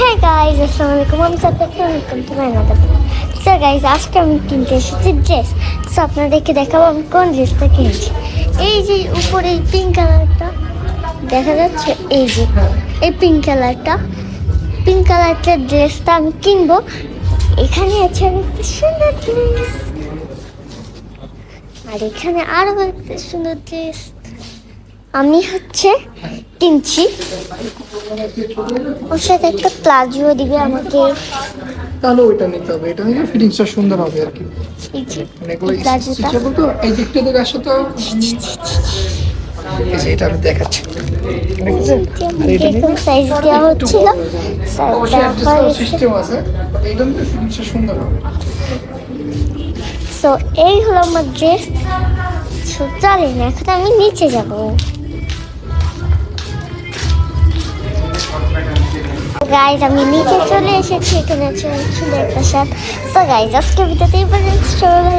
হ্যাঁ গাইজ আসসালামু আলাইকুম আমি সাথে ওয়েলকাম টু মাই নাদার স্যার গাইজ আজকে আমি কিনতে এসেছি ড্রেস তো আপনাদেরকে দেখাবো আমি কোন ড্রেসটা কিনছি। এই যে উপরে পিঙ্ক কালারটা দেখা যাচ্ছে এই যে এই পিঙ্ক কালারটা পিঙ্ক কালারটার ড্রেসটা আমি কিনবো। এখানে আছে একটা সুন্দর ড্রেস আর এখানে আরও একটা সুন্দর ড্রেস আমি হচ্ছে কিনছি। ওর সাথে একটা প্লাজো দিবে আমাকে। তাহলে ওইটা নিতে হবে। এটা নিলে ফিটিংসটা সুন্দর হবে আর কি। এই মানে তো। এই এটা আমি দেখাচ্ছি। সাইজ দেওয়া হচ্ছিল। অবশ্যই অ্যাডজাস্ট করার সিস্টেম আছে বাট নিলে ফিটিংসটা সুন্দর হবে। সো এই হলো আমার ড্রেস চলেন এখন আমি নিচে যাব। গাইজ আমি নিচে চলে এসেছি, এখানে চলে একটা সাথ তো গাইজ আজকে ভিডিওতে এই পর্যন্ত। সবাই